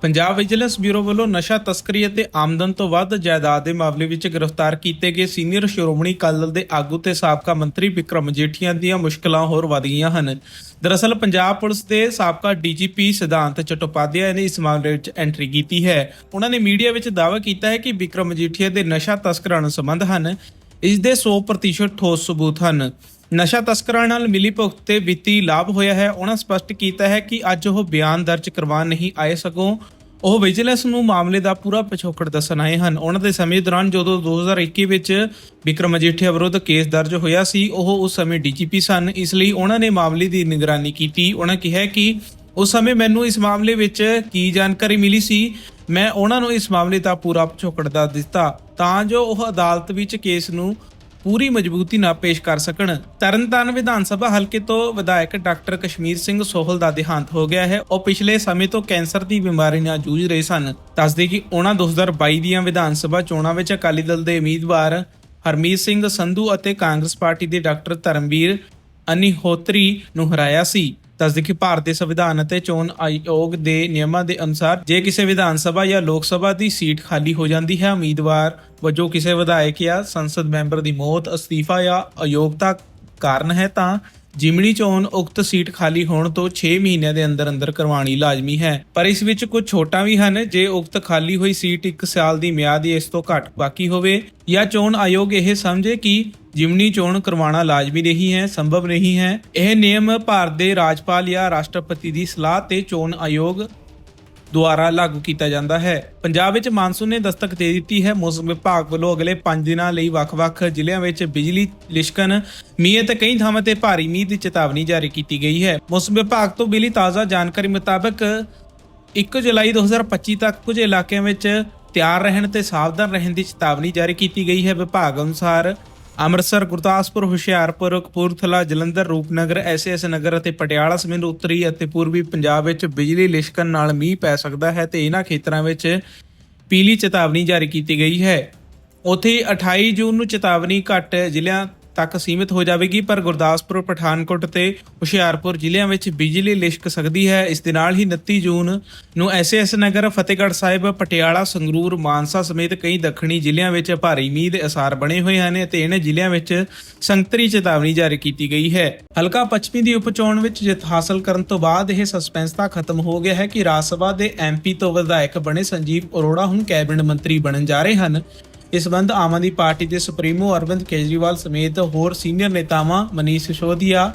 Punjab vigilance bureau ਵੱਲੋਂ ਨਸ਼ਾ ਤਸਕਰੀ ਅਤੇ ਆਮਦਨ ਤੋਂ ਵੱਧ ਜਾਇਦਾਦ ਦੇ ਮਾਮਲੇ ਵਿੱਚ ਗ੍ਰਿਫਤਾਰ ਕੀਤੇ ਗਏ ਸੀਨੀਅਰ ਸ਼੍ਰੋਮਣੀ ਅਕਾਲੀ ਦਲ ਦੇ ਆਗੂ ਤੇ ਸਾਬਕਾ ਮੰਤਰੀ ਵਿਕਰਮ ਮਜੀਠੀਆ ਦੀਆਂ ਮੁਸ਼ਕਲਾਂ ਹੋਰ ਵਧ ਗਈਆਂ ਹਨ। ਦਰਅਸਲ ਪੰਜਾਬ ਪੁਲਿਸ ਦੇ ਸਾਬਕਾ ਡੀਜੀਪੀ ਸਿਧਾਂਤ ਚਟੋਪਾਧਿਆਏ ਨੇ ਇਸ ਮਾਮਲੇ ਵਿੱਚ ਐਂਟਰੀ ਕੀਤੀ ਹੈ। ਉਹਨਾਂ ਨੇ ਮੀਡੀਆ ਵਿੱਚ ਦਾਅਵਾ ਕੀਤਾ ਹੈ ਕਿ ਵਿਕਰਮ ਮਜੀਠੀਆ ਦੇ ਨਸ਼ਾ ਤਸਕਰਾਂ ਨਾਲ ਸੰਬੰਧ ਹਨ। ਇਸ ਦੇ 100% ਠੋਸ ਸਬੂਤ ਹਨ। ਨਸ਼ਾ ਤਸਕਰਾਂ ਨਾਲ ਮਿਲੀ ਭੁਗਤ ਤੇ ਵਿੱਤੀ ਲਾਭ ਹੋਇਆ ਹੈ ਉਹਨਾਂ ਸਪਸ਼ਟ ਕੀਤਾ ਹੈ ਕਿ ਅੱਜ ਉਹ ਬਿਆਨ ਦਰਜ ਕਰਵਾਉਣ ਨਹੀਂ ਆਏ ਸਗੋਂ ਉਹ ਵਿਜੀਲੈਂਸ ਨੂੰ ਮਾਮਲੇ ਦਾ ਪੂਰਾ ਪਿਛੋਕੜ ਦੱਸਣ ਆਏ ਹਨ। ਉਹਨਾਂ ਦੇ ਸਮੇਂ ਦੌਰਾਨ ਜਦੋਂ 2021 ਵਿੱਚ ਵਿਕਰਮ ਮਜੀਠੀਆ ਵਿਰੁੱਧ ਕੇਸ ਦਰਜ ਹੋਇਆ ਸੀ, ਉਹ ਉਸ ਸਮੇਂ ਡੀਜੀਪੀ ਸਨ। ਇਸ ਲਈ ਉਹਨਾਂ ਨੇ ਮਾਮਲੇ ਦੀ ਨਿਗਰਾਨੀ ਕੀਤੀ। ਉਹਨਾਂ ਕਿਹਾ ਕਿ ਉਸ ਸਮੇਂ ਮੈਨੂੰ ਇਸ ਮਾਮਲੇ ਵਿੱਚ ਕੀ ਜਾਣਕਾਰੀ ਮਿਲੀ ਸੀ, ਮੈਂ ਉਹਨਾਂ ਨੂੰ ਇਸ ਮਾਮਲੇ ਦਾ ਪੂਰਾ ਪਿਛੋਕੜ ਦੱਸ ਦਿੱਤਾ। ਤਾਂ ਜੋ ਉਹ ਅਦਾਲਤ ਵਿੱਚ ਕੇਸ ਨੂੰ ਪੂਰੀ ਮਜ਼ਬੂਤੀ ਨਾਲ ਪੇਸ਼ ਕਰ ਸਕਣ। ਤਰਨਤਾਰਨ ਵਿਧਾਨ ਸਭਾ ਹਲਕੇ ਤੋਂ ਵਿਧਾਇਕ ਡਾਕਟਰ ਕਸ਼ਮੀਰ ਸਿੰਘ ਸੋਹਲ ਦਾ ਦੇਹਾਂਤ ਹੋ ਗਿਆ ਹੈ। ਉਹ ਪਿਛਲੇ ਸਮੇਂ ਤੋਂ ਕੈਂਸਰ ਦੀ ਬਿਮਾਰੀ ਨਾਲ ਜੂਝ ਰਹੇ ਸਨ। ਦੱਸਦੇ ਕਿ ਉਹਨਾਂ 2022 ਦੀਆਂ ਵਿਧਾਨ ਸਭਾ ਚੋਣਾਂ ਵਿੱਚ ਅਕਾਲੀ ਦਲ ਦੇ ਉਮੀਦਵਾਰ ਹਰਮੀਤ ਸਿੰਘ ਸੰਧੂ ਅਤੇ ਕਾਂਗਰਸ ਪਾਰਟੀ ਦੇ ਡਾਕਟਰ ਧਰਮਵੀਰ ਅਨਿਹੋਤਰੀ ਨੂੰ ਹਰਾਇਆ ਸੀ। ਦੱਸਦੇ ਕਿ ਭਾਰਤੀ ਸੰਵਿਧਾਨ ਅਤੇ ਚੋਣ ਆਯੋਗ ਦੇ ਨਿਯਮਾਂ ਦੇ ਅਨੁਸਾਰ ਜੇ ਕਿਸੇ ਵਿਧਾਨ ਸਭਾ ਜਾਂ ਲੋਕ ਸਭਾ ਦੀ ਸੀਟ ਖਾਲੀ ਹੋ ਜਾਂਦੀ ਹੈ, ਉਮੀਦਵਾਰ ਵਜੋਂ ਕਿਸੇ ਵਿਧਾਇਕ ਜਾਂ ਸੰਸਦ ਮੈਂਬਰ ਦੀ ਮੌਤ, ਅਸਤੀਫਾ ਜਾਂ ਅਯੋਗਤਾ ਕਾਰਨ ਹੈ ਤਾਂ ਜਿਮਣੀ ਚੋਣ ਉਕਤ ਸੀਟ ਖਾਲੀ ਹੋਣ ਤੋਂ 6 ਮਹੀਨਿਆਂ ਦੇ ਅੰਦਰ ਅੰਦਰ ਕਰਵਾਉਣੀ ਲਾਜ਼ਮੀ ਹੈ। ਪਰ ਇਸ ਵਿੱਚ ਕੁਝ ਛੋਟਾਂ ਵੀ ਹਨ, ਜੇ ਉਕਤ ਖਾਲੀ ਹੋਈ ਸੀਟ 1 ਸਾਲ ਦੀ ਮਿਆਦ ਇਸ ਤੋਂ ਘੱਟ ਬਾਕੀ ਹੋਵੇ, ਜਾਂ ਚੋਣ ਆਯੋਗ ਇਹ ਸਮਝੇ ਕਿ ਜਿਮਨੀ ਚੋਣ ਕਰਵਾਉਣਾ ਲਾਜ਼ਮੀ ਨਹੀਂ ਹੈ, ਸੰਭਵ ਨਹੀਂ ਹੈ। ਇਹ ਨਿਯਮ ਭਾਰਤ ਦੇ ਰਾਜਪਾਲ ਜਾਂ ਰਾਸ਼ਟਰਪਤੀ ਦੀ ਸਲਾਹ ਤੇ ਚੋਣ ਆਯੋਗ ਦੁਆਰਾ ਲਾਗੂ ਕੀਤਾ ਜਾਂਦਾ ਹੈ। ਪੰਜਾਬ ਵਿੱਚ ਮਾਨਸੂਨ ਨੇ ਦਸਤਕ ਦੇ ਦਿੱਤੀ ਹੈ। ਮੌਸਮ ਵਿਭਾਗ ਵੱਲੋਂ ਅਗਲੇ 5 ਦਿਨਾਂ ਲਈ ਵੱਖ-ਵੱਖ ਜ਼ਿਲ੍ਹਿਆਂ ਵਿੱਚ ਬਿਜਲੀ, ਲਿਸ਼ਕਣ, ਮੀਂਹ ਤੇ ਕਈ ਥਾਵਾਂ ਤੇ ਭਾਰੀ ਮੀਂਹ ਦੀ ਚੇਤਾਵਨੀ ਜਾਰੀ ਕੀਤੀ ਗਈ ਹੈ। ਮੌਸਮ ਵਿਭਾਗ ਤੋਂ ਮਿਲੀ ਤਾਜ਼ਾ ਜਾਣਕਾਰੀ ਮੁਤਾਬਕ 1 ਜੁਲਾਈ 2025 ਤੱਕ ਕੁਝ ਇਲਾਕਿਆਂ ਵਿੱਚ ਤਿਆਰ ਰਹਿਣ ਤੇ ਸਾਵਧਾਨ ਰਹਿਣ ਦੀ ਚੇਤਾਵਨੀ ਜਾਰੀ ਕੀਤੀ ਗਈ ਹੈ। ਵਿਭਾਗ ਅਨੁਸਾਰ ਅੰਮ੍ਰਿਤਸਰ, ਗੁਰਦਾਸਪੁਰ, ਹੁਸ਼ਿਆਰਪੁਰ, ਕਪੂਰਥਲਾ, ਜਲੰਧਰ, ਰੂਪਨਗਰ, ਐਸਐਸ ਨਗਰ ਅਤੇ ਪਟਿਆਲਾ ਸਮੇਤ ਉੱਤਰੀ ਅਤੇ ਪੂਰਬੀ ਪੰਜਾਬ ਵਿੱਚ ਬਿਜਲੀ ਲਿਸ਼ਕਣ ਨਾਲ ਮੀਂਹ ਪੈ ਸਕਦਾ ਹੈ ਤੇ ਇਹਨਾਂ ਖੇਤਰਾਂ ਵਿੱਚ ਪੀਲੀ ਚੇਤਾਵਨੀ ਜਾਰੀ ਕੀਤੀ ਗਈ ਹੈ। ਉੱਥੇ 28 ਜੂਨ ਨੂੰ ਚੇਤਾਵਨੀ ਘੱਟ ਜ਼ਿਲ੍ਹਿਆਂ ਤੱਕ ਸੀਮਿਤ ਹੋ ਜਾਵੇਗੀ, ਪਰ ਗੁਰਦਾਸਪੁਰ, ਪਠਾਨਕੋਟ ਤੇ ਹੁਸ਼ਿਆਰਪੁਰ ਜ਼ਿਲ੍ਹਿਆਂ ਵਿੱਚ ਬਿਜਲੀ ਲਿਸ਼ਕ ਸਕਦੀ ਹੈ। ਇਸ ਦੇ ਨਾਲ ਹੀ 29 ਜੂਨ ਨੂੰ ਐਸਐਸ ਨਗਰ, ਫਤਿਹਗੜ੍ਹ ਸਾਹਿਬ, ਪਟਿਆਲਾ, ਸੰਗਰੂਰ, ਮਾਨਸਾ ਸਮੇਤ ਕਈ ਦੱਖਣੀ ਜ਼ਿਲ੍ਹਿਆਂ ਵਿੱਚ ਭਾਰੀ ਮੀਂਹ ਦੇ ਅਸਾਰ ਬਣੇ ਹੋਏ ਹਨ ਅਤੇ ਇਹਨਾਂ ਜ਼ਿਲ੍ਹਿਆਂ ਵਿੱਚ ਸੰਗਤਰੀ ਚੇਤਾਵਨੀ ਜਾਰੀ ਕੀਤੀ ਗਈ ਹੈ। ਹਲਕਾ ਪੱਛਮੀ ਦੀ ਉਪਚੋਣ ਵਿੱਚ ਜਿੱਤ ਹਾਸਲ ਕਰਨ ਤੋਂ ਬਾਅਦ ਇਹ ਸਸਪੈਂਸ ਤਾਂ ਖਤਮ ਹੋ ਗਿਆ ਹੈ ਕਿ ਰਾਜ ਸਭਾ ਦੇ ਐਮਪੀ ਤੋਂ ਵਿਧਾਇਕ ਬਣੇ ਸੰਜੀਵ ਅਰੋੜਾ ਹੁਣ ਕੈਬਨਿਟ ਮੰਤਰੀ ਬਣਨ ਜਾ ਰਹੇ ਹਨ। ਇਸ ਸੰਬੰਧ ਆਮ ਆਦਮੀ ਪਾਰਟੀ ਦੇ ਸੁਪਰੀਮੋ ਅਰਵਿੰਦ ਕੇਜਰੀਵਾਲ ਸਮੇਤ ਹੋਰ ਸੀਨੀਅਰ ਨੇਤਾਵਾਂ ਮਨੀਸ਼ ਸਿਸੋਦੀਆ,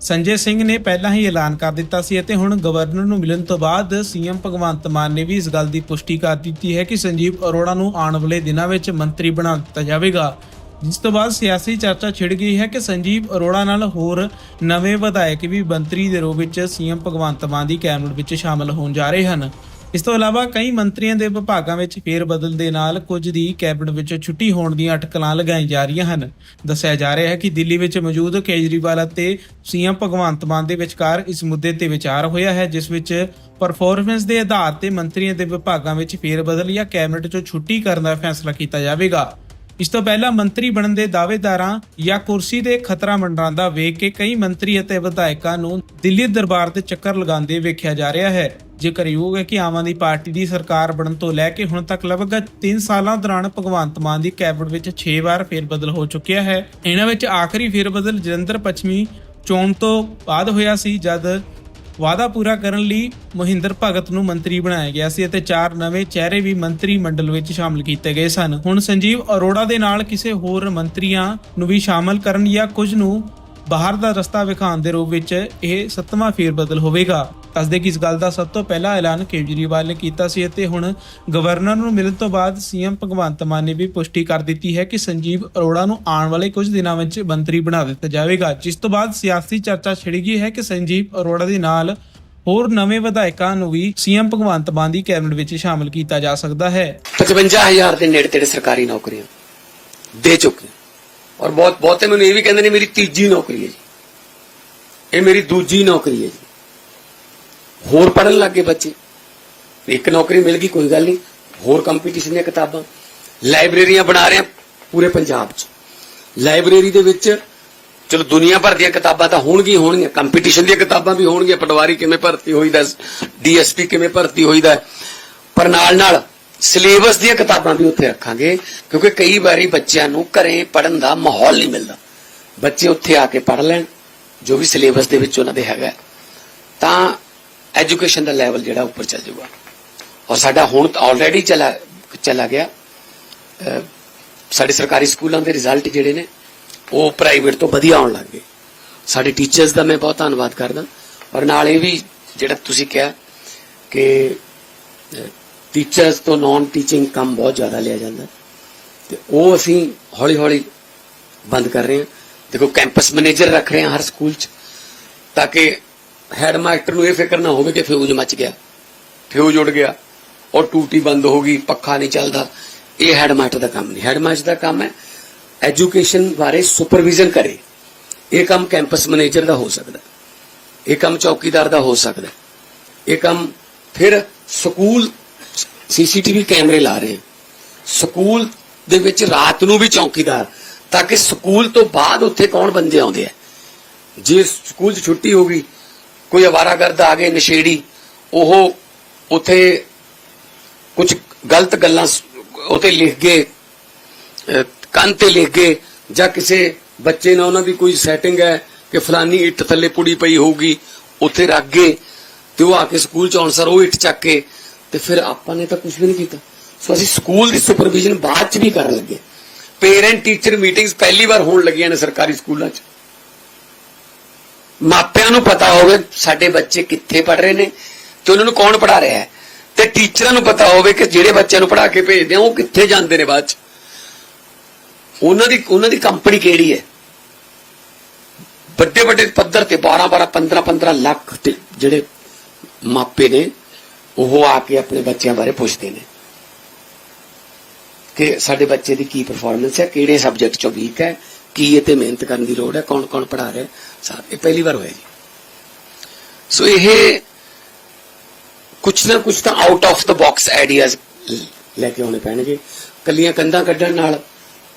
ਸੰਜੇ ਸਿੰਘ ਨੇ ਪਹਿਲਾਂ ਹੀ ਐਲਾਨ ਕਰ ਦਿੱਤਾ ਸੀ ਅਤੇ ਹੁਣ ਗਵਰਨਰ ਨੂੰ ਮਿਲਣ ਤੋਂ ਬਾਅਦ ਸੀਐਮ ਭਗਵੰਤ ਮਾਨ ਨੇ ਵੀ ਇਸ ਗੱਲ ਦੀ ਪੁਸ਼ਟੀ ਕਰ ਦਿੱਤੀ ਹੈ ਕਿ ਸੰਜੀਵ ਅਰੋੜਾ ਨੂੰ ਆਉਣ ਵਾਲੇ ਦਿਨਾਂ ਵਿੱਚ ਮੰਤਰੀ ਬਣਾ ਦਿੱਤਾ ਜਾਵੇਗਾ। ਜਿਸ ਤੋਂ ਬਾਅਦ ਸਿਆਸੀ ਚਰਚਾ ਛਿੜ ਗਈ ਹੈ ਕਿ ਸੰਜੀਵ ਅਰੋੜਾ ਨਾਲ ਹੋਰ ਨਵੇਂ ਵਿਧਾਇਕ ਵੀ ਮੰਤਰੀ ਦੇ ਰੂਪ ਵਿੱਚ ਸੀਐਮ ਭਗਵੰਤ ਮਾਨ ਦੀ ਕੈਬਨਿਟ ਵਿੱਚ ਸ਼ਾਮਲ ਹੋਣ ਜਾ ਰਹੇ ਹਨ। ਇਸ ਤੋਂ ਇਲਾਵਾ ਕਈ ਮੰਤਰੀਆਂ ਦੇ ਵਿਭਾਗਾਂ ਵਿੱਚ ਫੇਰ ਬਦਲ ਦੇ ਨਾਲ ਕੁਝ ਦੀ ਕੈਬਨਿਟ ਵਿੱਚੋਂ ਛੁੱਟੀ ਹੋਣ ਦੀਆਂ ਅਟਕਲਾਂ ਲਗਾਈਆਂ ਜਾ ਰਹੀਆਂ ਹਨ। ਦੱਸਿਆ ਜਾ ਰਿਹਾ ਹੈ ਕਿ ਦਿੱਲੀ ਵਿੱਚ ਮੌਜੂਦ ਕੇਜਰੀਵਾਲ ਅਤੇ ਸੀਐਮ ਭਗਵੰਤ ਮਾਨ ਦੇ ਵਿਚਕਾਰ ਇਸ ਮੁੱਦੇ ਤੇ ਵਿਚਾਰ ਹੋਇਆ ਹੈ, ਜਿਸ ਵਿੱਚ ਪਰਫਾਰਮੈਂਸ ਦੇ ਆਧਾਰ ਤੇ ਮੰਤਰੀਆਂ ਦੇ ਵਿਭਾਗਾਂ ਵਿੱਚ ਫੇਰ ਬਦਲ ਜਾਂ ਕੈਬਨਿਟ ਚੋਂ ਛੁੱਟੀ ਕਰਨ ਦਾ ਫੈਸਲਾ ਕੀਤਾ ਜਾਵੇਗਾ। ਇਸ ਤੋਂ ਪਹਿਲਾਂ ਮੰਤਰੀ ਬਣਨ ਦੇ ਦਾਅਵੇਦਾਰਾਂ ਜਾਂ ਕੁਰਸੀ ਦੇ ਖਤਰਾ ਮੰਡਰਾਂਦਾ ਵੇਖ ਕੇ ਕਈ ਮੰਤਰੀ ਅਤੇ ਵਿਧਾਇਕਾਂ ਨੂੰ ਦਿੱਲੀ ਦਰਬਾਰ ਤੇ ਚੱਕਰ ਲਗਾਉਂਦੇ ਵੇਖਿਆ ਜਾ ਰਿਹਾ ਹੈ। ਜ਼ਿਕਰਯੋਗ ਹੈ ਕਿ ਆਮ ਆਦਮੀ ਪਾਰਟੀ ਦੀ ਸਰਕਾਰ ਬਣਨ ਤੋਂ ਲੈ ਕੇ ਹੁਣ ਤੱਕ ਲਗਭਗ 3 ਸਾਲਾਂ ਦੌਰਾਨ ਭਗਵੰਤ ਮਾਨ ਦੀ ਕੈਬਨਿਟ ਵਿੱਚ 6 ਵਾਰ ਫੇਰਬਦਲ ਹੋ ਚੁੱਕਿਆ ਹੈ। ਇਹਨਾਂ ਵਿੱਚ ਆਖਰੀ ਫੇਰਬਦਲ ਜਲੰਧਰ ਪੱਛਮੀ ਚੋਣ ਤੋਂ ਬਾਅਦ ਹੋਇਆ ਸੀ, ਜਦ ਵਾਅਦਾ ਪੂਰਾ ਕਰਨ ਲਈ ਮਹਿੰਦਰ ਭਗਤ ਨੂੰ ਮੰਤਰੀ ਬਣਾਇਆ ਗਿਆ ਸੀ ਅਤੇ ਚਾਰ ਨਵੇਂ ਚਿਹਰੇ ਵੀ ਮੰਤਰੀ ਮੰਡਲ ਵਿੱਚ ਸ਼ਾਮਲ ਕੀਤੇ ਗਏ ਸਨ। ਹੁਣ ਸੰਜੀਵ ਅਰੋੜਾ ਦੇ ਨਾਲ ਕਿਸੇ ਹੋਰ ਮੰਤਰੀਆਂ ਨੂੰ ਵੀ ਸ਼ਾਮਲ ਕਰਨ ਜਾਂ ਕੁਝ ਨੂੰ ਬਾਹਰ ਦਾ ਰਸਤਾ ਵਿਖਾਉਣ ਦੇ ਰੂਪ ਵਿੱਚ ਇਹ ਸੱਤਵਾਂ ਫੇਰਬਦਲ ਹੋਵੇਗਾ। ਦੱਸਦੇ ਕਿ ਇਸ ਗੱਲ ਦਾ ਸਭ ਤੋਂ ਪਹਿਲਾ ਐਲਾਨ ਕੇਜਰੀਵਾਲ ਨੇ ਕੀਤਾ ਸੀ ਅਤੇ ਹੁਣ ਗਵਰਨਰ ਨੂੰ ਮਿਲਣ ਤੋਂ ਬਾਅਦ ਸੀਐਮ ਭਗਵੰਤ ਮਾਨ ਨੇ ਵੀ ਪੁਸ਼ਟੀ ਕਰ ਦਿੱਤੀ ਹੈ ਕਿ ਸੰਜੀਵ ਅਰੋੜਾ ਨੂੰ ਆਉਣ ਵਾਲੇ ਕੁਝ ਦਿਨਾਂ ਵਿੱਚ ਮੰਤਰੀ ਬਣਾ ਦਿੱਤਾ ਜਾਵੇਗਾ। ਜਿਸ ਤੋਂ ਬਾਅਦ ਸਿਆਸੀ ਚਰਚਾ ਛਿੜ ਗਈ ਹੈ ਕਿ ਸੰਜੀਵ ਅਰੋੜਾ ਦੇ ਨਾਲ ਹੋਰ ਨਵੇਂ ਵਿਧਾਇਕਾਂ ਨੂੰ ਵੀ ਸੀਐਮ ਭਗਵੰਤ ਮਾਨ ਦੀ ਕੈਬਨਿਟ ਵਿੱਚ ਸ਼ਾਮਲ ਕੀਤਾ ਜਾ ਸਕਦਾ ਹੈ। 55000 ਦੇ ਨੇੜੇ ਤੇੜੇ ਸਰਕਾਰੀ ਨੌਕਰੀਆਂ ਦੇ ਚੁੱਕੇ ਔਰ ਬਹੁਤ ਬਹੁਤੇ ਮੈਨੂੰ ਇਹ ਵੀ ਕਹਿੰਦੇ ਨੇ ਮੇਰੀ ਤੀਜੀ ਨੌਕਰੀ ਹੈ ਜੀ। ਇਹ ਮੇਰੀ ਦੂਜੀ ਨੌਕਰੀ ਹੈ ਜੀ। ਹੋਰ ਪੜਨ ਲੱਗੇ ਬੱਚੇ। ਇੱਕ ਨੌਕਰੀ ਮਿਲ ਗਈ, ਕੋਈ ਗੱਲ ਨਹੀਂ। ਹੋਰ ਕੰਪੀਟੀਸ਼ਨ ਦੀਆਂ ਕਿਤਾਬਾਂ। ਲਾਇਬ੍ਰੇਰੀਆਂ ਬਣਾ ਰਹੇ ਆ ਪੂਰੇ ਪੰਜਾਬ 'ਚ। ਲਾਇਬ੍ਰੇਰੀ ਦੇ ਵਿੱਚ ਚਲੋ ਦੁਨੀਆ ਭਰ ਦੀਆਂ ਕਿਤਾਬਾਂ ਤਾਂ ਹੋਣਗੀਆਂ ਹੋਣਗੀਆਂ। ਕੰਪੀਟੀਸ਼ਨ ਦੀਆਂ ਕਿਤਾਬਾਂ ਵੀ ਹੋਣਗੀਆਂ। ਪਟਵਾਰੀ ਕਿਵੇਂ ਭਰਤੀ ਹੋਈਦਾ ਡੀਐਸਪੀ ਕਿਵੇਂ ਭਰਤੀ ਹੋਈਦਾ। ਪਰ ਨਾਲ ਨਾਲ ਸਿਲੇਬਸ ਦੀਆਂ ਕਿਤਾਬਾਂ ਵੀ ਉੱਥੇ ਰੱਖਾਂਗੇ, ਕਿਉਂਕਿ ਕਈ ਵਾਰੀ ਬੱਚਿਆਂ ਨੂੰ ਘਰੇ ਪੜਨ ਦਾ ਮਾਹੌਲ ਨਹੀਂ ਮਿਲਦਾ। ਬੱਚੇ ਉੱਥੇ ਆ ਕੇ ਪੜ ਲੈਣ, ਜੋ ਵੀ ਸਿਲੇਬਸ ਦੇ ਵਿੱਚ ਉਹਨਾਂ ਦੇ ਹੈਗਾ। ਤਾਂ ਐਜੂਕੇਸ਼ਨ ਦਾ ਲੈਵਲ ਜਿਹੜਾ ਉੱਪਰ ਚੱਲ ਜਾਊਗਾ। ਔਰ ਸਾਡਾ ਹੁਣ ਆਲਰੇਡੀ ਚਲਾ ਚਲਾ ਗਿਆ। ਸਾਡੇ ਸਰਕਾਰੀ ਸਕੂਲਾਂ ਦੇ ਰਿਜ਼ਲਟ ਜਿਹੜੇ ਨੇ, ਉਹ ਪ੍ਰਾਈਵੇਟ ਤੋਂ ਵਧੀਆ ਆਉਣ ਲੱਗ ਗਏ। ਸਾਡੇ ਟੀਚਰਸ ਦਾ ਮੈਂ ਬਹੁਤ ਧੰਨਵਾਦ ਕਰਦਾ। ਔਰ ਨਾਲ ਇਹ ਵੀ ਜਿਹੜਾ ਤੁਸੀਂ ਕਿਹਾ ਕਿ ਟੀਚਰਸ ਤੋਂ ਨਾਨ ਟੀਚਿੰਗ ਕੰਮ ਬਹੁਤ ਜ਼ਿਆਦਾ ਲਿਆ ਜਾਂਦਾ। ਤੇ ਉਹ ਅਸੀਂ ਹੌਲੀ ਹੌਲੀ ਬੰਦ ਕਰ ਰਹੇ ਹਾਂ। ਦੇਖੋ ਕੈਂਪਸ ਮੈਨੇਜਰ ਰੱਖ ਰਹੇ ਹਾਂ ਹਰ ਸਕੂਲ 'ਚ, ਤਾਂ ਕਿ ਹੈਡ ਮਾਸਟਰ ਨੂੰ ਇਹ ਫਿਕਰ ਨਾ ਹੋਵੇ ਕਿ ਫਿਊਜ਼ ਮੱਚ ਗਿਆ। ਫਿਊਜ਼ ਉੱਡ ਗਿਆ ਔਰ ਟੂਟੀ ਬੰਦ ਹੋ ਗਈ, ਪੱਖਾ ਨਹੀਂ ਚੱਲਦਾ। ਇਹ ਹੈਡ ਮਾਸਟਰ ਦਾ ਕੰਮ ਨਹੀਂ। ਹੈਡ ਮਾਸਟਰ ਦਾ ਕੰਮ ਹੈ ਐਜੂਕੇਸ਼ਨ ਬਾਰੇ ਸੁਪਰਵਿਜ਼ਨ ਕਰੇ। ਇਹ ਕੰਮ ਕੈਂਪਸ ਮੈਨੇਜਰ ਦਾ ਹੋ ਸਕਦਾ। ਇਹ ਕੰਮ ਚੌਕੀਦਾਰ ਦਾ ਹੋ ਸਕਦਾ। ਇਹ ਕੰਮ ਫਿਰ ਸਕੂਲ ਸੀਸੀਟੀਵੀ ਕੈਮਰੇ ਲਾ ਰਹੇ। ਸਕੂਲ ਦੇ ਵਿੱਚ ਰਾਤ ਨੂੰ ਵੀ ਚੌਕੀਦਾਰ, ਤਾਂ ਕਿ ਸਕੂਲ ਤੋਂ ਬਾਅਦ ਉੱਥੇ ਕੌਣ ਬੰਦੇ ਆਉਂਦੇ ਆ। ਜੇ ਸਕੂਲ 'ਚ ਛੁੱਟੀ ਹੋ ਗਈ ਕੋਈ ਅਵਾਰਾਗਰਦ ਆ ਗਏ ਨਸ਼ੇੜੀ, ਉਹ ਉੱਥੇ ਕੁਝ ਗਲਤ ਗੱਲਾਂ ਸ- ਉਤੇ ਲਿਖ ਗਏ ਅਹ, ਕੰਨ ਤੇ ਲਿਖ ਗਏ ਜਾਂ ਕਿਸੇ ਬੱਚੇ ਨਾਲ ਉਹਨਾਂ ਦੀ ਕੋਈ ਸੈਟਿੰਗ ਹੈ ਕਿ ਫਲਾਨੀ ਇੱਟ ਥੱਲੇ ਪੁੜੀ ਪਈ ਹੋਊਗੀ, ਉੱਥੇ ਰੱਖ ਗਏ ਤੇ ਉਹ ਆ ਕੇ ਸਕੂਲ ਚ ਆਉਣ ਸਰ ਉਹ ਇੱਟ ਚੱਕ ਕੇ, ਤੇ ਫਿਰ ਆਪਾਂ ਨੇ ਤਾਂ ਕੁਝ ਵੀ ਨਹੀਂ ਕੀਤਾ। ਸੋ ਅਸੀਂ ਸਕੂਲ ਦੀ ਸੁਪਰਵਿਜ਼ਨ ਬਾਅਦ ਚ ਵੀ ਕਰਨ ਲੱਗੇ। ਪੇਰੈਂਟ ਟੀਚਰ ਮੀਟਿੰਗਸ ਪਹਿਲੀ ਵਾਰ ਹੋਣ ਲੱਗੀਆਂ ਨੇ ਸਰਕਾਰੀ ਸਕੂਲਾਂ 'ਚ। ਮਾਪਿਆਂ ਨੂੰ ਪਤਾ ਹੋਵੇ ਸਾਡੇ ਬੱਚੇ ਕਿੱਥੇ ਪੜ ਰਹੇ ਨੇ ਤੇ ਉਹਨਾਂ ਨੂੰ ਕੌਣ ਪੜਾ ਰਿਹਾ ਹੈ। ਤੇ ਟੀਚਰਾਂ ਨੂੰ ਪਤਾ ਹੋਵੇ ਕਿ ਜਿਹੜੇ ਬੱਚਿਆਂ ਨੂੰ ਪੜਾ ਕੇ ਭੇਜਦੇ ਆ, ਉਹ ਕਿੱਥੇ ਜਾਂਦੇ ਨੇ ਬਾਅਦ ਚ। ਉਹਨਾਂ ਦੀ ਉਹਨਾਂ ਦੀ ਕੰਪਨੀ ਕਿਹੜੀ ਹੈ? ਵੱਡੇ ਵੱਡੇ ਪੱਧਰ ਤੇ 12 12 15 15 ਲੱਖ ਤੇ ਜਿਹੜੇ ਮਾਪੇ ਨੇ, ਉਹ ਆ ਕੇ ਆਪਣੇ ਬੱਚਿਆਂ ਬਾਰੇ ਪੁੱਛਦੇ ਨੇ ਕਿ ਸਾਡੇ ਬੱਚੇ ਦੀ ਕੀ ਪਰਫਾਰਮੈਂਸ ਹੈ, ਕਿਹੜੇ ਸਬਜੈਕਟ ਚੋਂ ਵੀਕ ਹੈ, ਕੀ ਇਹ ਤੇ ਮਿਹਨਤ ਕਰਨ ਦੀ ਲੋੜ ਹੈ ਕੌਣ ਕੌਣ ਪੜਾ ਰਿਹਾ ਸਾਰ ਇਹ ਪਹਿਲੀ ਵਾਰ ਹੋਇਆ ਜੀ। ਸੋ ਇਹ ਕੁਛ ਨਾ ਕੁਛ ਤਾਂ out of the box ideas ਲੈ ਕੇ ਆਉਣੇ ਪੈਣਗੇ। ਕੱਲੀਆਂ ਕੰਧਾਂ ਕੱਢਣ ਨਾਲ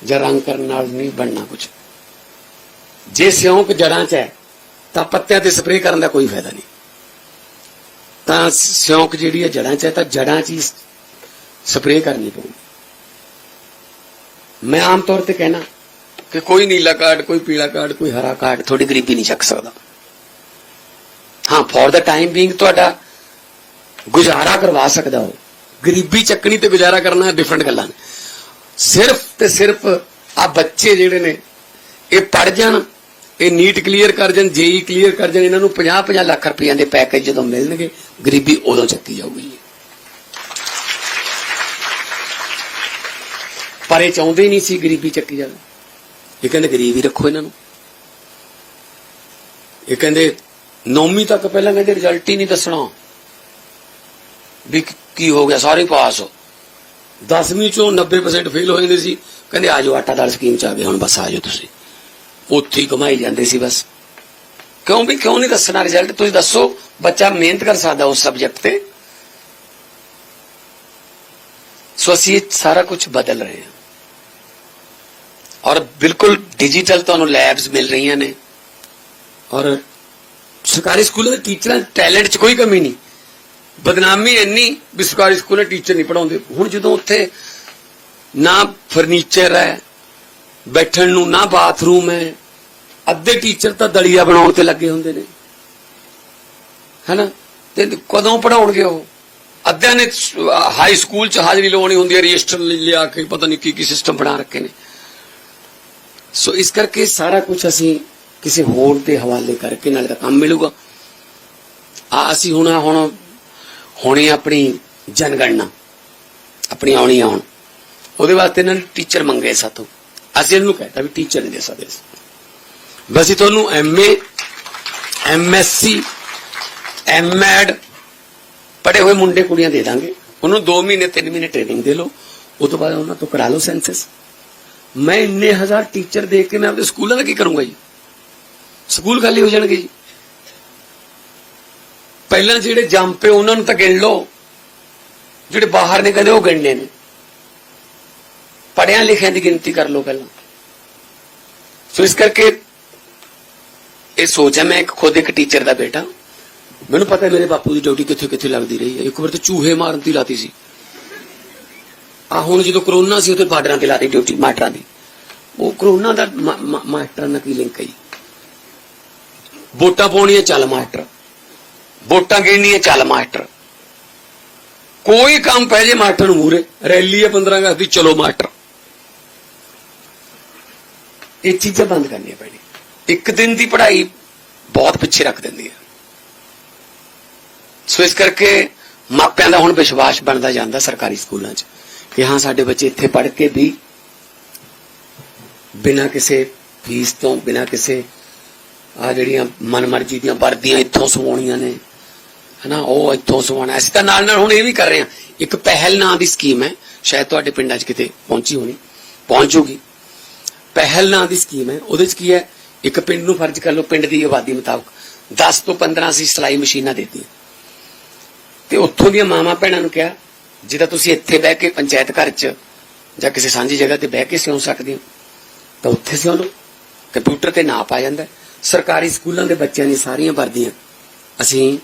ਜਾਂ ਰੰਗ ਕਰਨ ਨਾਲ ਨਹੀਂ ਬਣਨਾ ਕੁਛ। ਜੇ ਸਿਉਂਕ ਜੜਾਂ 'ਚ ਹੈ, ਤਾਂ ਪੱਤਿਆਂ ਤੇ ਸਪਰੇਅ ਕਰਨ ਦਾ ਕੋਈ ਫਾਇਦਾ ਨਹੀਂ। ਤਾਂ ਸਿਉਂਕ ਜਿਹੜੀ ਹੈ ਜੜਾਂ 'ਚ ਹੈ, ਤਾਂ ਜੜਾਂ 'ਚ ਹੀ ਸਪਰੇਅ ਕਰਨੀ ਪਊਗੀ ਮੈਂ ਆਮ ਤੌਰ ਤੇ ਕਹਿਣਾ ਕਿ ਕੋਈ ਨੀਲਾ ਕਾਰਡ, ਕੋਈ ਪੀਲਾ ਕਾਰਡ, ਕੋਈ ਹਰਾ ਕਾਰਡ, ਤੁਹਾਡੀ ਗਰੀਬੀ ਨਹੀਂ ਚੱਕ ਸਕਦਾ। ਹਾਂ ਫॉर ਦਾ ਟਾਈਮ ਬੀਇੰਗ ਤੁਹਾਡਾ ਗੁਜ਼ਾਰਾ ਕਰਵਾ ਸਕਦਾ ਹੋ ਗਰੀਬੀ ਚੱਕਣੀ ਤੇ ਗੁਜ਼ਾਰਾ ਕਰਨਾ ਡਿਫਰੈਂਟ ਗੱਲਾਂ ਨੇ। ਸਿਰਫ ਤੇ ਸਿਰਫ ਆ ਬੱਚੇ ਜਿਹੜੇ ਨੇ, ਇਹ ਪੜ ਜਾਣ, ਇਹ ਨੀਟ ਕਲੀਅਰ ਕਰ ਜਾਣ, ਜੇਈ ਕਲੀਅਰ ਕਰ ਜਾਣ, ਇਹਨਾਂ ਨੂੰ 50 50 ਲੱਖ ਰੁਪਈਆ ਦੇ ਪੈਕੇਜ ਜਦੋਂ ਮਿਲਣਗੇ, ਗਰੀਬੀ ਉਦੋਂ ਚੱਕੀ ਜਾਊਗੀ। ਪਰ ਇਹ ਚਾਹੁੰਦੇ ਨਹੀਂ ਸੀ ਗਰੀਬੀ ਚੱਕੀ ਜਾਵੇ। ਇਹ ਕਹਿੰਦੇ ਗਰੀਬ ਹੀ ਰੱਖੋ ਇਹਨਾਂ ਨੂੰ। ਇਹ ਕਹਿੰਦੇ ਨੌਵੀਂ ਤੱਕ ਪਹਿਲਾਂ ਕਹਿੰਦੇ ਰਿਜ਼ਲਟ ਹੀ ਨਹੀਂ ਦੱਸਣਾ। ਵੀ ਕੀ- ਹੋ ਗਿਆ, ਸਾਰੇ ਪਾਸ ਹੋ। 10ਵੀਂ ਚੋਂ 90% ਫੇਲ ਹੋ ਜਾਂਦੇ ਸੀ। ਕਹਿੰਦੇ ਆਜੋ ਆਟਾ ਦਾਲ ਸਕੀਮ ਚ ਆ ਗਏ, ਹੁਣ ਬਸ ਆਜੋ ਤੁਸੀਂ। ਉੱਥੇ ਹੀ ਕਮਾਈ ਜਾਂਦੇ ਸੀ ਬਸ। ਕਿਉਂ ਵੀ ਕਿਉਂ ਨਹੀਂ ਦੱਸਣਾ ਰਿਜ਼ਲਟ ਤੁਸੀਂ ਦੱਸੋ, ਬੱਚਾ ਮਿਹਨਤ ਕਰ ਸਕਦਾ ਉਸ ਸਬਜੈਕਟ ਤੇ। ਸੋ ਅਸੀਂ ਇਹ ਸਾਰਾ ਕੁਝ ਬਦਲ ਰਹੇ ਹਾਂ। ਔਰ ਬਿਲਕੁਲ ਡਿਜੀਟਲ ਤੁਹਾਨੂੰ ਲੈਬਸ ਮਿਲ ਰਹੀਆਂ ਨੇ। ਔਰ ਸਰਕਾਰੀ ਸਕੂਲਾਂ ਦੇ ਟੀਚਰਾਂ ਦੇ ਟੈਲੈਂਟ 'ਚ ਕੋਈ ਕਮੀ ਨਹੀਂ। ਬਦਨਾਮੀ ਇੰਨੀ ਵੀ ਸਰਕਾਰੀ ਸਕੂਲਾਂ ਟੀਚਰ ਨਹੀਂ ਪੜਾਉਂਦੇ ਹੁਣ ਜਦੋਂ ਉੱਥੇ ਨਾ ਫਰਨੀਚਰ ਹੈ, ਬੈਠਣ ਨੂੰ ਨਾ ਬਾਥਰੂਮ ਹੈ, ਅੱਧੇ ਟੀਚਰ ਤਾਂ ਦਲੀਆ ਬਣਾਉਣ ਤੇ ਲੱਗੇ ਹੁੰਦੇ ਨੇ। ਹੈਨਾ? ਤੇ ਕਦੋਂ ਪੜਾਉਣਗੇ ਉਹ? ਅੱਧਿਆਂ ਨੇ ਹਾਈ ਸਕੂਲ ਚ ਹਾਜ਼ਰੀ ਲਵਾਉਣੀ ਹੁੰਦੀ ਹੈ ਰਜਿਸਟਰ ਲਿਆ ਕੇ ਪਤਾ ਨਹੀਂ ਕੀ ਕੀ ਸਿਸਟਮ ਬਣਾ ਰੱਖੇ ਨੇ। ਸੋ ਇਸ ਕਰਕੇ ਸਾਰਾ ਕੁਝ ਅਸੀਂ ਕਿਸੇ ਹੋਰ ਦੇ ਹਵਾਲੇ ਕਰਕੇ ਨਾਲ ਤਾਂ ਕੰਮ ਮਿਲੂਗਾ। ਆ ਅਸੀਂ ਹੁਣ ਹੁਣ, ਹੋਣੀ ਆਪਣੀ ਜਨਗਣਨਾ, ਆਪਣੀ ਆਉਣੀ ਆ ਉਹਦੇ ਵਾਸਤੇ ਇਹਨਾਂ ਨੇ ਟੀਚਰ ਮੰਗੇ ਸਾਤੋਂ ਅਸੀਂ ਇਹਨੂੰ ਕਹਿੰਦਾ ਵੀ ਟੀਚਰ ਨਹੀਂ ਦੇ ਸਕਦੇ ਅਸੀਂ। ਬਸ ਹੀ ਤੁਹਾਨੂੰ ਐਮਏ ਐਮਐਸਸੀ ਐਮਐਡ ਪੜੇ ਹੋਏ ਮੁੰਡੇ ਕੁੜੀਆਂ ਦੇ ਦਾਂਗੇ। ਉਹਨੂੰ 2 ਮਹੀਨੇ 3 ਮਹੀਨੇ ਟ੍ਰੇਨਿੰਗ ਦੇ ਲਓ। ਉਸ ਤੋਂ ਬਾਅਦ ਉਹਨਾਂ ਤੋਂ ਕਰਾ ਲਓ ਸੈਂਸਸ ਮੈਂ ਇੰਨੇ ਹਜ਼ਾਰ ਟੀਚਰ ਦੇਖ ਕੇ ਮੈਂ ਆਪਣੇ ਸਕੂਲਾਂ ਦਾ ਕੀ ਕਰੂੰਗਾ ਜੀ? ਸਕੂਲ ਖਾਲੀ ਹੋ ਜਾਣਗੇ ਜੀ। ਪਹਿਲਾਂ ਜਿਹੜੇ ਜੰਮ ਉਹਨਾਂ ਨੂੰ ਤਾਂ ਗਿਣ ਲਓ। ਜਿਹੜੇ ਬਾਹਰ ਨੇ ਕਹਿੰਦੇ, ਉਹ ਗਿਣਨੇ ਨੇ। ਪੜਿਆਂ ਲਿਖਿਆਂ ਦੀ ਗਿਣਤੀ ਕਰ ਲਓ ਪਹਿਲਾਂ। ਸੋ ਇਸ ਕਰਕੇ ਇਹ ਸੋਚ ਹੈ, ਮੈਂ ਖੁਦ ਇੱਕ ਟੀਚਰ ਦਾ ਬੇਟਾ। ਮੈਨੂੰ ਪਤਾ ਮੇਰੇ ਬਾਪੂ ਦੀ ਡਿਊਟੀ ਕਿੱਥੇ ਕਿੱਥੇ ਲੱਗਦੀ ਰਹੀ ਹੈ। ਇੱਕ ਵਾਰ ਤਾਂ ਚੂਹੇ ਮਾਰਨ ਦੀ ਲਾਤੀ ਸੀ। ਆ ਹੁਣ ਜਦੋਂ ਕਰੋਨਾ ਸੀ ਉਤੇ ਬਾਰਡਰਾਂ ਤੇ ਲਾ ਰਹੀ ਡਿਊਟੀ, ਮਾਸਟਰਾਂ ਦੀ। ਉਹ ਕਰੋਨਾ ਦਾ ਮਾ- ਮਾਸਟਰਾਂ ਨਾਲ ਕੀ ਲਿੰਕ ਹੈ ਵੋਟਾਂ ਪਾਉਣੀਆਂ ਚੱਲ ਮਾਸਟਰ। ਵੋਟਾਂ ਗਿਣਨੀਆਂ ਚੱਲ ਮਾਸਟਰ। ਕੋਈ ਕੰਮ ਪੈ ਜੇ ਮਾਸਟਰ ਨੂੰ ਮੂਰੇ ਰੈਲੀ ਹੈ 15 ਅਗਸਤ ਦੀ, ਚਲੋ ਮਾਸਟਰ। ਇਹ ਚੀਜ਼ਾਂ ਬੰਦ ਕਰਨੀਆਂ ਪੈਣੀ ਇੱਕ ਦਿਨ ਦੀ ਪੜ੍ਹਾਈ ਬਹੁਤ ਪਿੱਛੇ ਰੱਖ ਦਿੰਦੀ ਹੈ। ਸੋ ਇਸ ਕਰਕੇ ਮਾਪਿਆਂ ਦਾ ਹੁਣ ਵਿਸ਼ਵਾਸ ਬਣਦਾ ਜਾਂਦਾ ਸਰਕਾਰੀ ਸਕੂਲਾਂ 'ਚ। ਕਿ ਹਾਂ ਸਾਡੇ ਬੱਚੇ ਇੱਥੇ ਪੜ੍ਹ ਕੇ ਵੀ ਬਿਨਾਂ ਕਿਸੇ ਫੀਸ ਤੋਂ ਬਿਨਾਂ ਕਿਸੇ ਆ ਜਿਹੜੀਆਂ ਮਨਮਰਜ਼ੀ ਦੀਆਂ ਵਰਦੀਆਂ ਇੱਥੋਂ ਸਵਾਉਣੀਆਂ ਨੇ ਹਨਾ ਉਹ ਇੱਥੋਂ ਸਵਾਉਣਾ ਅਸੀਂ ਤਾਂ ਨਾਲ ਨਾਲ ਹੁਣ ਇਹ ਵੀ ਕਰ ਰਹੇ ਹਾਂ ਇੱਕ ਪਹਿਲ ਨਾਂ ਦੀ ਸਕੀਮ ਹੈ ਸ਼ਾਇਦ ਤੁਹਾਡੇ ਪਿੰਡਾਂ 'ਚ ਕਿਤੇ ਪਹੁੰਚੀ ਹੋਣੀ ਪਹੁੰਚੂਗੀ ਪਹਿਲ ਨਾਂ ਦੀ ਸਕੀਮ ਹੈ ਉਹਦੇ 'ਚ ਕੀ ਹੈ ਇੱਕ ਪਿੰਡ ਨੂੰ ਫਰਜ਼ ਕਰ ਲਓ ਪਿੰਡ ਦੀ ਆਬਾਦੀ ਮੁਤਾਬਕ 10 ਤੋਂ 15 ਅਸੀਂ ਸਿਲਾਈ ਮਸ਼ੀਨਾਂ ਦੇਤੀਆਂ ਤੇ ਉੱਥੋਂ ਦੀਆਂ ਮਾਵਾਂ ਭੈਣਾਂ ਨੂੰ ਕਿਹਾ ਜਿਹਦਾ ਤੁਸੀਂ ਇੱਥੇ ਬਹਿ ਕੇ ਪੰਚਾਇਤ ਘਰ 'ਚ ਜਾਂ ਕਿਸੇ ਸਾਂਝੀ ਜਗ੍ਹਾ ਤੇ ਬਹਿ ਕੇ ਸਿਉਂ ਸਕਦੇ ਹੋ, ਤਾਂ ਉੱਥੇ ਸਿਉਂ ਲਓ। ਕੰਪਿਊਟਰ ਤੇ ਨਾਪ ਆ ਜਾਂਦਾ। ਸਰਕਾਰੀ ਸਕੂਲਾਂ ਦੇ ਬੱਚਿਆਂ ਦੀ ਸਾਰੀਆਂ ਵਰਦੀਆਂ ਅਸੀਂ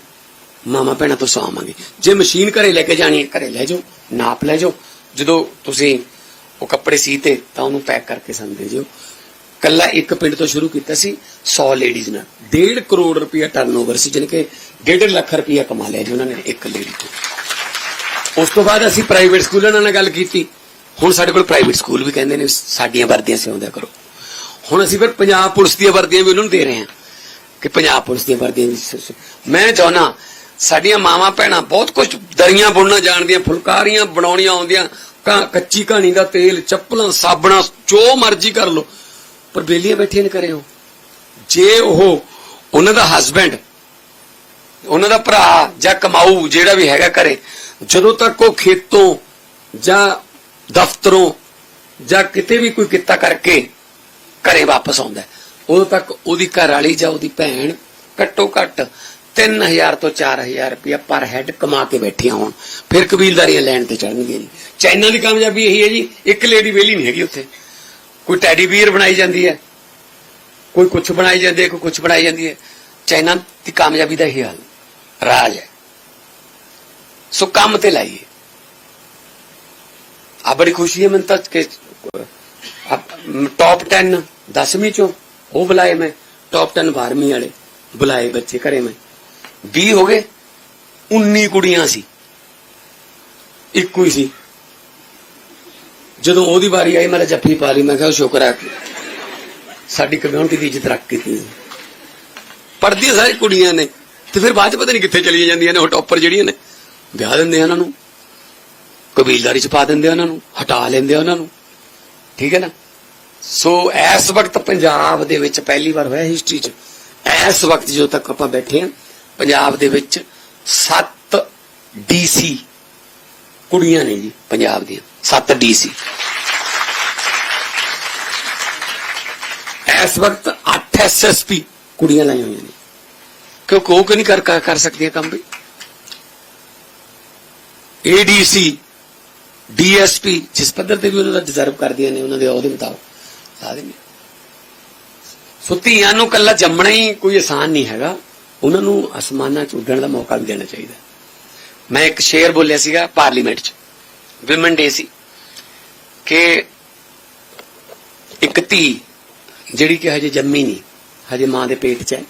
ਮਾਮਾ ਭੈਣਾਂ ਤੋਂ ਸਵਾਵਾਂਗੇ ਜੇ ਮਸ਼ੀਨ ਘਰੇ ਲੈ ਕੇ ਜਾਣੀ ਹੈ, ਘਰੇ ਲੈ ਜਾਓ, ਨਾਪ ਲੈ ਜਾਓ। ਜਦੋਂ ਤੁਸੀਂ ਉਹ ਕੱਪੜੇ ਸੀਤੇ ਤਾਂ ਉਹਨੂੰ ਪੈਕ ਕਰਕੇ ਸਾਨੂੰ ਦੇ ਜਿਓ ਕੱਲਾ ਇੱਕ ਪਿੰਡ ਤੋਂ ਸ਼ੁਰੂ ਕੀਤਾ ਸੀ 100 ਲੇਡੀਜ਼ ਨਾਲ। 1.5 ਕਰੋੜ ਰੁਪਇਆ ਟਰਨਓਵਰ ਸੀ, ਜਾਣੀ ਕਿ 1.5 ਲੱਖ ਰੁਪਇਆ ਕਮਾ ਲਿਆ ਜੀ ਉਹਨਾਂ ਨੇ, ਇੱਕ ਲੇਡੀ ਤੋਂ। ਉਸ ਤੋਂ ਬਾਅਦ ਅਸੀਂ ਪ੍ਰਾਈਵੇਟ ਸਕੂਲਾਂ ਨਾਲ ਗੱਲ ਕੀਤੀ। ਹੁਣ ਸਾਡੇ ਕੋਲ ਪ੍ਰਾਈਵੇਟ ਸਕੂਲ ਵੀ ਕਹਿੰਦੇ ਨੇ, ਸਾਡੀਆਂ ਵਰਦੀਆਂ ਸਿਉਂਦਿਆ ਕਰੋ। ਹੁਣ ਅਸੀਂ ਫਿਰ ਪੰਜਾਬ ਪੁਲਿਸ ਦੀਆਂ ਵਰਦੀਆਂ ਵੀ ਉਹਨਾਂ ਨੂੰ ਦੇ ਰਹੇ ਹਾਂ। ਕਿ ਪੰਜਾਬ ਪੁਲਿਸ ਦੀਆਂ ਵਰਦੀਆਂ ਵੀ ਮੈਂ ਚਾਹੁੰਦਾ, ਸਾਡੀਆਂ ਮਾਵਾਂ ਭੈਣਾਂ ਬਹੁਤ ਕੁਝ ਦਰੀਆਂ ਬੁਣਨਾ ਜਾਣਦੀਆਂ, ਫੁਲਕਾਰੀਆਂ ਬਣਾਉਣੀਆਂ ਆਉਂਦੀਆਂ ਕੱਚੀ ਕਹਾਣੀ ਦਾ ਤੇਲ, ਚੱਪਲਾਂ, ਸਾਬਣਾ, ਜੋ ਮਰਜ਼ੀ ਕਰ ਲਓ। ਪਰ ਬੇਲੀਆਂ ਬੈਠੀਆਂ ਨੇ ਕਰੇ ਹੋ ਜੇ ਉਹ, ਉਹਨਾਂ ਦਾ ਹਸਬੈਂਡ ਉਹਨਾਂ ਦਾ ਭਰਾ ਜਾਂ ਕਮਾਊ ਜਿਹੜਾ ਵੀ ਹੈਗਾ ਘਰੇ, ਜਦੋਂ ਤੱਕ ਉਹ ਖੇਤੋਂ ਜਾਂ ਦਫ਼ਤਰੋਂ ਜਾਂ ਕਿਤੇ ਵੀ ਕੋਈ ਕਿੱਤਾ ਕਰਕੇ ਘਰੇ ਵਾਪਸ ਆਉਂਦਾ ਉਦੋਂ ਤੱਕ ਉਹਦੀ ਘਰ ਵਾਲੀ ਜਾਂ ਉਹਦੀ ਭੈਣ ਘੱਟੋ ਘੱਟ 3000 ਤੋਂ 4000 ਰੁਪਇਆ ਪਰ ਹੈਡ ਕਮਾ ਕੇ ਬੈਠੀਆਂ ਹੋਣ। ਫਿਰ ਕਬੀਲਦਾਰੀਆਂ ਲੈਣ ਤੇ ਚੜਨਗੀਆਂ ਜੀ। ਚਾਈਨਾ ਦੀ ਕਾਮਯਾਬੀ ਇਹੀ ਹੈ ਜੀ, ਇੱਕ ਲੇਡੀ ਵੇਲੀ ਨਹੀਂ ਹੈਗੀ ਉੱਥੇ। ਕੋਈ ਟੈਡੀ ਬੀਅਰ ਬਣਾਈ ਜਾਂਦੀ ਹੈ, ਕੋਈ ਕੁਝ ਬਣਾਈ ਜਾਂਦੀ ਹੈ, ਕੋਈ ਕੁਝ ਬਣਾਈ ਜਾਂਦੀ ਹੈ। ਚਾਈਨਾ ਦੀ ਕਾਮਯਾਬੀ ਦਾ ਇਹ ਹਾਲ ਰਾਜ ਹੈ। ਸੋ ਕੰਮ ਤੇ ਲਾਈਏ। ਆ ਬੜੀ ਖੁਸ਼ੀ ਹੈ ਮੈਨੂੰ ਤਾਂ ਕਿ ਟੌਪ 10 10ਵੀਂ ਚੋਂ ਉਹ ਬੁਲਾਏ ਮੈਂ ਟੌਪ 10 12ਵੀਂ ਵਾਲੇ ਬੁਲਾਏ ਬੱਚੇ ਘਰੇ ਮੈਂ। 20 ਹੋ ਗਏ 19 ਕੁੜੀਆਂ ਸੀ। ਇੱਕੋ ਹੀ ਸੀ। ਜਦੋਂ ਉਹਦੀ ਵਾਰੀ ਆਈ, ਮੈਂ ਜੱਫੀ ਪਾ ਲਈ, ਮੈਂ ਕਿਹਾ ਸ਼ੁਕਰ ਹੈ ਸਾਡੀ ਕਮਿਊਨਿਟੀ ਦੀ ਇੱਜ਼ਤ ਰੱਖ ਕੀਤੀ। ਪੜਦੀਆਂ ਸਾਰੀ ਕੁੜੀਆਂ ਨੇ। ਤੇ ਫਿਰ ਬਾਅਦ ਚ ਪਤਾ ਨਹੀਂ ਕਿੱਥੇ ਚਲੀਆਂ ਜਾਂਦੀਆਂ ਨੇ, ਉਹ ਟੌਪਰ ਜਿਹੜੀਆਂ ਨੇ, ਵਿਆਹ ਦਿੰਦੇ ਆ ਉਹਨਾਂ ਨੂੰ। ਕਬੀਲਦਾਰੀ ਚ ਪਾ ਦਿੰਦੇ ਆ ਉਹਨਾਂ ਨੂੰ, ਹਟਾ ਲੈਂਦੇ ਆ ਉਹਨਾਂ ਨੂੰ। ਠੀਕ ਹੈ ਨਾ? ਸੋ ਇਸ ਵਕਤ ਪੰਜਾਬ ਦੇ ਵਿੱਚ ਪਹਿਲੀ ਵਾਰ ਹੋਇਆ ਹਿਸਟਰੀ ਚ। ਇਸ ਵਕਤ ਜਦੋਂ ਤੱਕ ਆਪਾਂ ਬੈਠੇ ਆ ਪੰਜਾਬ ਦੇ ਵਿੱਚ 7 ਡੀਸੀ ਕੁੜੀਆਂ ਨੇ ਜੀ, ਪੰਜਾਬ ਦੀਆਂ। 7 ਡੀਸੀ ਇਸ ਵਕਤ 8 ਐਸਐਸਪੀ ਕੁੜੀਆਂ ਲਾਈਆਂ ਹੋਈਆਂ ਨੇ। ਕਿਉਂਕਿ ਉਹ ਕਿ ਨਹੀਂ ਕਰ ਕਰ- ਕਰ ਸਕਦੀਆਂ ਕੰਮ ਵੀ? ਏਡੀਸੀ ਡੀਐਸਪੀ ਜਿਸ ਪੱਧਰ ਤੇ ਵੀ ਉਹਨਾਂ ਦਾ ਡਿਜ਼ਰਵ ਕਰਦੀਆਂ ਨੇ, ਉਹਨਾਂ ਦੇ ਅਹੁਦੇ ਮੁਤਾਬਕ ਲਾ ਦਿੰਦੇ ਸੋ ਧੀਆਂ ਨੂੰ ਕੱਲਾ ਜੰਮਣਾ ਹੀ ਕੋਈ ਆਸਾਨ ਨਹੀਂ ਹੈਗਾ। ਉਹਨਾਂ ਨੂੰ ਅਸਮਾਨਾਂ 'ਚ ਉੱਡਣ ਦਾ ਮੌਕਾ ਵੀ ਦੇਣਾ ਚਾਹੀਦਾ। ਮੈਂ ਇੱਕ ਸ਼ੇਰ ਬੋਲਿਆ ਸੀਗਾ ਪਾਰਲੀਮੈਂਟ 'ਚ ਵਿਮਨ ਡੇ ਸੀ, ਕਿ ਇੱਕ ਧੀ ਜਿਹੜੀ ਕਿ ਹਜੇ ਜੰਮੀ ਨਹੀਂ, ਹਜੇ ਮਾਂ ਦੇ ਪੇਟ 'ਚ ਹੈ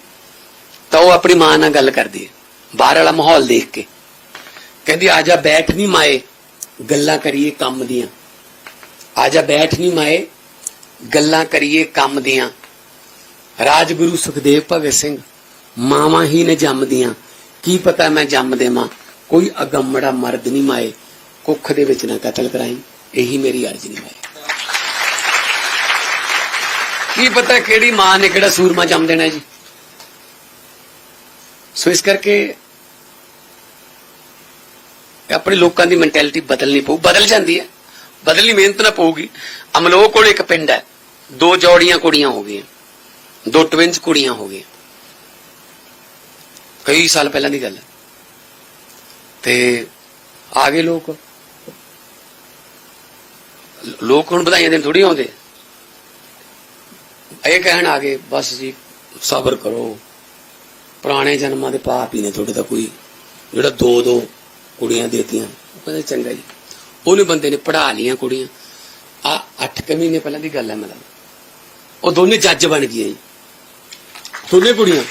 ਤਾਂ ਉਹ ਆਪਣੀ ਮਾਂ ਨਾਲ ਗੱਲ ਕਰਦੀ ਹੈ। ਬਾਹਰ ਵਾਲਾ ਮਾਹੌਲ ਦੇਖ ਕੇ। ਕਹਿੰਦੀ, ਆ ਜਾ, ਬੈਠ ਨਹੀਂ ਮਾਏ, ਗੱਲਾਂ ਕਰੀਏ ਕੰਮ ਦੀਆਂ। ਆ ਜਾ, ਬੈਠ ਨਹੀਂ ਮਾਏ, ਗੱਲਾਂ ਕਰੀਏ ਕੰਮ ਦੀਆਂ। ਰਾਜਗੁਰੂ ਸੁਖਦੇਵ ਭਗਤ ਸਿੰਘ, ਮਾਵਾਂ ਹੀ ਨੇ ਜੰਮਦੀਆਂ। ਕੀ ਪਤਾ ਮੈਂ ਜੰਮ ਦੇਵਾਂ। ਕੋਈ ਅਗੰਮੜਾ ਮਰਦ ਨਹੀਂ ਮਾਏ। ਕੁੱਖ ਦੇ ਵਿੱਚ ਨਾ ਕਤਲ ਕਰਾਈ। ਇਹੀ ਮੇਰੀ ਅਰਜ਼ ਨਹੀਂ ਮਾਏ। ਕੀ ਪਤਾ ਕਿਹੜੀ ਮਾਂ ਨੇ ਕਿਹੜਾ ਸੂਰਮਾ ਜੰਮ ਦੇਣਾ ਜੀ? ਸੋ ਇਸ ਕਰਕੇ ਆਪਣੇ ਲੋਕਾਂ ਦੀ ਮੈਂਟੈਲਿਟੀ ਬਦਲਣੀ ਪਊ, ਬਦਲ ਜਾਂਦੀ ਹੈ। ਬਦਲਣੀ ਮਿਹਨਤ ਨਾ ਪਊਗੀ। ਅਮਲੋਹ ਕੋਲ ਇੱਕ ਪਿੰਡ ਹੈ। ਦੋ ਜੋੜੀਆਂ ਕੁੜੀਆਂ ਹੋ ਗਈਆਂ। ਦੋ ਟਵਿੰਸ ਕੁੜੀਆਂ ਹੋ ਗਈਆਂ। ਕਈ ਸਾਲ ਪਹਿਲਾਂ ਦੀ ਗੱਲ ਹੈ। ਤੇ ਆ ਗਏ ਲੋਕ। ਲੋਕ ਹੁਣ ਵਧਾਈਆਂ ਦੇਣ ਥੋੜੀ ਆਉਂਦੇ। ਇਹ ਕਹਿਣ ਆ ਗਏ, ਬਸ ਜੀ, ਸਬਰ ਕਰੋ। ਪੁਰਾਣੇ ਜਨਮਾਂ ਦੇ ਪਾਪ ਹੀ ਨੇ ਤੁਹਾਡੇ ਤਾਂ ਕੋਈ, ਜਿਹੜਾ ਦੋ ਦੋ ਕੁੜੀਆਂ ਦੇਤੀਆਂ। ਉਹ ਕਹਿੰਦੇ ਚੰਗਾ ਜੀ। ਉਹਨੇ ਬੰਦੇ ਨੇ ਪੜ੍ਹਾ ਲੀਆਂ ਕੁੜੀਆਂ। ਆ 8 ਕੁ ਮਹੀਨੇ ਪਹਿਲਾਂ ਦੀ ਗੱਲ ਹੈ ਮੇਰਾ ਉਹ ਦੋਨੇ ਜੱਜ ਬਣ ਗਈਆਂ ਜੀ। ਦੋਨੇ ਕੁੜੀਆਂ।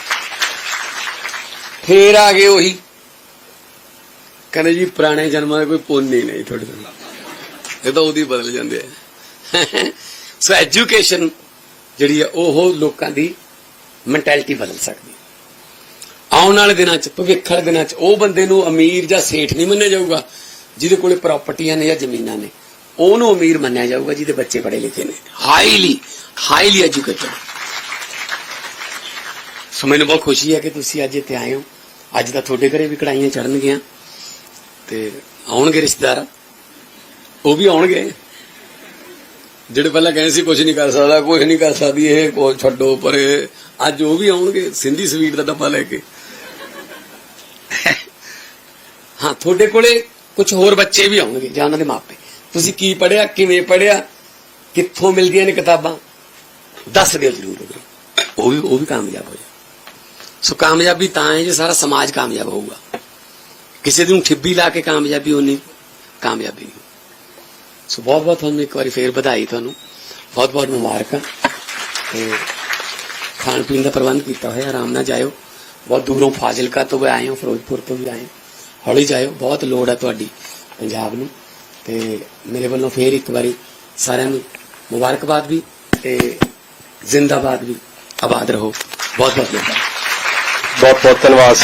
ਫੇਰ ਆ ਗਏ ਉਹੀ। ਕਹਿੰਦੇ ਜੀ ਪੁਰਾਣੇ ਜਨਮਾਂ ਦਾ ਕੋਈ ਪੁੰਨ ਹੀ ਨਹੀਂ ਤੁਹਾਡੇ ਤੋਂ ਇਹ ਤਾਂ ਉਹਦੀ ਬਦਲ ਜਾਂਦੇ ਆ। ਸੋ ਐਜੂਕੇਸ਼ਨ ਜਿਹੜੀ ਹੈ ਉਹ ਲੋਕਾਂ ਦੀ ਮੈਂਟੈਲਿਟੀ ਬਦਲ ਸਕਦੀ ਆਉਣ ਵਾਲੇ ਦਿਨਾਂ 'ਚ, ਭਵਿੱਖ ਵਾਲੇ ਦਿਨਾਂ 'ਚ, ਉਹ ਬੰਦੇ ਨੂੰ ਅਮੀਰ ਜਾਂ ਸੇਠ ਨਹੀਂ ਮੰਨਿਆ ਜਾਊਗਾ, ਜਿਹਦੇ ਕੋਲੇ ਪ੍ਰਾਪਰਟੀਆਂ ਨੇ ਜਾਂ ਜ਼ਮੀਨਾਂ ਨੇ। ਉਹਨੂੰ ਅਮੀਰ ਮੰਨਿਆ ਜਾਊਗਾ, ਜਿਹਦੇ ਬੱਚੇ ਪੜ੍ਹੇ ਲਿਖੇ ਨੇ। ਹਾਈਲੀ ਹਾਈਲੀ ਐਜੂਕੇਟਡ ਸੋ ਮੈਨੂੰ ਬਹੁਤ ਖੁਸ਼ੀ ਹੈ ਕਿ ਤੁਸੀਂ ਅੱਜ ਇੱਥੇ ਆਏ ਹੋ। ਅੱਜ ਤਾਂ ਤੁਹਾਡੇ ਘਰੇ ਵੀ ਕੜਾਈਆਂ ਚੜਨਗੀਆਂ ਤੇ ਆਉਣਗੇ ਰਿਸ਼ਤੇਦਾਰ। ਉਹ ਵੀ ਆਉਣਗੇ। ਜਿਹੜੇ ਪਹਿਲਾਂ ਕਹਿੰਦੇ ਸੀ ਕੁਝ ਨਹੀਂ ਕਰ ਸਕਦਾ ਕੁਝ ਨਹੀਂ ਕਰ ਸਕਦੀ, ਇਹ ਕੋ ਛੱਡੋ ਪਰੇ। ਅੱਜ ਉਹ ਵੀ ਆਉਣਗੇ। ਸਿੰਧੀ ਸਵੀਟ ਦਾ ਡੱਬਾ ਲੈ ਕੇ। ਹਾਂ, ਤੁਹਾਡੇ ਕੋਲੇ ਕੁਝ ਹੋਰ ਬੱਚੇ ਵੀ ਆਉਣਗੇ ਜਾਂ ਉਹਨਾਂ ਦੇ ਮਾਪੇ। ਤੁਸੀਂ ਕੀ ਪੜਿਆ ਕਿਵੇਂ ਪੜਿਆ ਕਿੱਥੋਂ ਮਿਲਦੀਆਂ ਨੇ ਕਿਤਾਬਾਂ? ਦੱਸ ਦਿਓ ਜ਼ਰੂਰ ਉਹਨੂੰ। ਉਹ ਵੀ ਉਹ ਵੀ ਕਾਮਯਾਬ ਹੋ ਜਾ ਸੋ ਕਾਮਯਾਬੀ ਤਾਂ ਹੈ ਜੇ ਸਾਰਾ ਸਮਾਜ ਕਾਮਯਾਬ ਹੋਊਗਾ। ਕਿਸੇ ਦੀ ਨੂੰ ਠਿੱਬੀ ਲਾ ਕੇ ਕਾਮਯਾਬੀ ਹੋਣੀ, ਕਾਮਯਾਬੀ ਨਹੀਂ ਸੋ ਬਹੁਤ ਬਹੁਤ ਤੁਹਾਨੂੰ ਇੱਕ ਵਾਰੀ ਫੇਰ ਵਧਾਈ ਤੁਹਾਨੂੰ। ਬਹੁਤ ਬਹੁਤ ਮੁਬਾਰਕਾਂ। ਤੇ ਖਾਣ ਪੀਣ ਦਾ ਪ੍ਰਬੰਧ ਕੀਤਾ ਹੋਇਆ, ਆਰਾਮ ਨਾਲ ਜਾਇਓ। ਬਹੁਤ ਦੂਰੋਂ ਫਾਜ਼ਿਲਕਾ ਤੋਂ ਵੀ ਆਏ ਹੋ, ਫਿਰੋਜ਼ਪੁਰ ਤੋਂ ਵੀ ਆਏ ਹੋ। ਹੌਲੀ ਜਾਇਓ, ਬਹੁਤ ਲੋੜ ਹੈ ਤੁਹਾਡੀ ਪੰਜਾਬ ਨੂੰ। ਤੇ ਮੇਰੇ ਵੱਲੋਂ ਫੇਰ ਇੱਕ ਵਾਰੀ ਸਾਰਿਆਂ ਨੂੰ ਮੁਬਾਰਕਬਾਦ ਵੀ ਤੇ ਜ਼ਿੰਦਾਬਾਦ ਵੀ। ਆਬਾਦ ਰਹੋ। ਬਹੁਤ ਬਹੁਤ ਧੰਨਵਾਦ। ਬਹੁਤ ਬਹੁਤ ਧੰਨਵਾਦ।